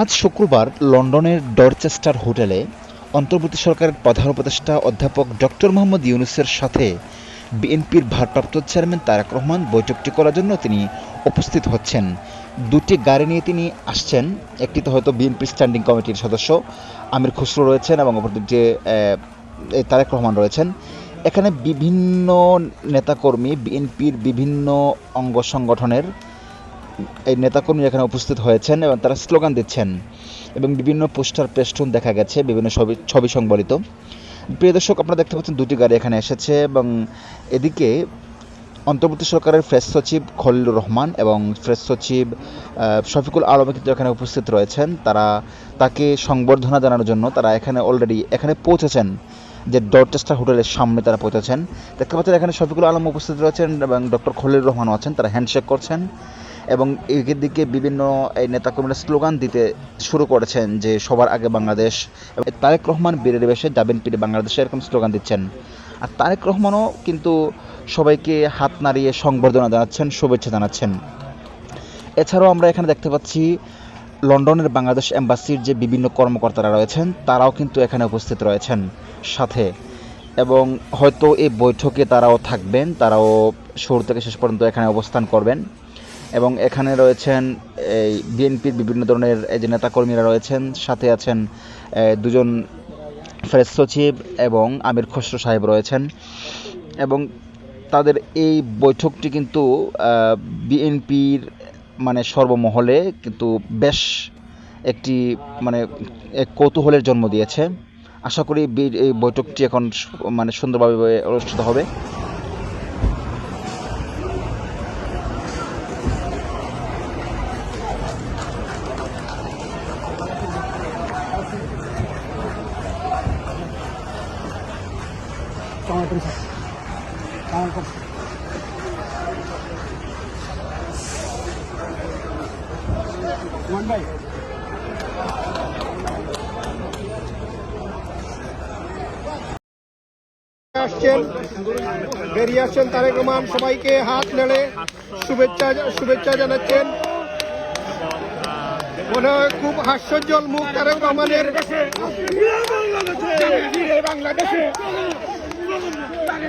আজ শুক্রবার লন্ডনের ডরচেস্টার হোটেলে অন্তর্বর্তী সরকারের প্রধান উপদেষ্টা অধ্যাপক ডক্টর মোহাম্মদ ইউনুসের সাথে বিএনপির ভারপ্রাপ্ত চেয়ারম্যান তারেক রহমান বৈঠকটি করার জন্য তিনি উপস্থিত হচ্ছেন। দুটি গাড়ি নিয়ে তিনি আসছেন। একটিতে হয়তো বিএনপি স্ট্যান্ডিং কমিটির সদস্য আমির খুসরো রয়েছেন এবং এই তারেক রহমান রয়েছেন। এখানে বিভিন্ন নেতাকর্মী, বিএনপির বিভিন্ন অঙ্গ সংগঠনের এই নেতাকর্মী এখানে উপস্থিত হয়েছেন এবং তারা স্লোগান দিচ্ছেন এবং বিভিন্ন পোস্টার পেস্টুন দেখা গেছে, বিভিন্ন ছবি ছবি সংবলিত। প্রিয় দর্শক, আপনারা দেখতে পাচ্ছেন দুটি গাড়ি এখানে এসেছে এবং এদিকে অন্তর্বর্তী সরকারের প্রেস সচিব খলিলুর রহমান এবং প্রেস সচিব শফিকুল আলম কিন্তু এখানে উপস্থিত রয়েছেন। তারা তাকে সংবর্ধনা জানানোর জন্য তারা এখানে অলরেডি এখানে পৌঁছেছেন যে ডরচেস্টার হোটেলের সামনে তারা পৌঁছেছেন। দেখতে পাচ্ছেন এখানে শফিকুল আলম উপস্থিত রয়েছেন এবং ডক্টর খলিলুর রহমানও আছেন, তারা হ্যান্ডশেক করছেন। এবং এর দিকে বিভিন্ন, এই নেতাকর্মীরা স্লোগান দিতে শুরু করেছেন যে সবার আগে বাংলাদেশ। তারেক রহমান বীরের বেশে যাবেন পীরে বাংলাদেশে এরকম স্লোগান দিচ্ছেন। আর তারেক রহমানও কিন্তু সবাইকে হাত নাড়িয়ে সংবর্ধনা জানাচ্ছেন, শুভেচ্ছা জানাচ্ছেন। এছাড়াও আমরা এখানে দেখতে পাচ্ছি, লন্ডনের বাংলাদেশ এম্বাসির যে বিভিন্ন কর্মকর্তারা রয়েছেন, তারাও কিন্তু এখানে উপস্থিত রয়েছেন সাথে। এবং হয়তো এই বৈঠকে তারাও থাকবেন, তারাও শুরু থেকে শেষ পর্যন্ত এখানে অবস্থান করবেন। এবং এখানে রয়েছেন এই বিএনপির বিভিন্ন ধরনের যে নেতাকর্মীরা রয়েছেন, সাথে আছেন দুজন প্রেস সচিব এবং আমির খসরু সাহেব রয়েছেন। এবং তাদের এই বৈঠকটি কিন্তু বিএনপির মানে সর্বমহলে কিন্তু বেশ একটি মানে এক কৌতূহলের জন্ম দিয়েছে। আশা করি এই বৈঠকটি এখন মানে সুন্দরভাবে অনুষ্ঠিত হবে। আসছেন বেরিয়ে আসছেন তারেক রহমান। সবাইকে হাত নেড়ে শুভেচ্ছা শুভেচ্ছা জানাচ্ছেন। মনে হয় খুব হাস্যজ্জ্বল মুখ তারেক রহমানের। বাংলাদেশে।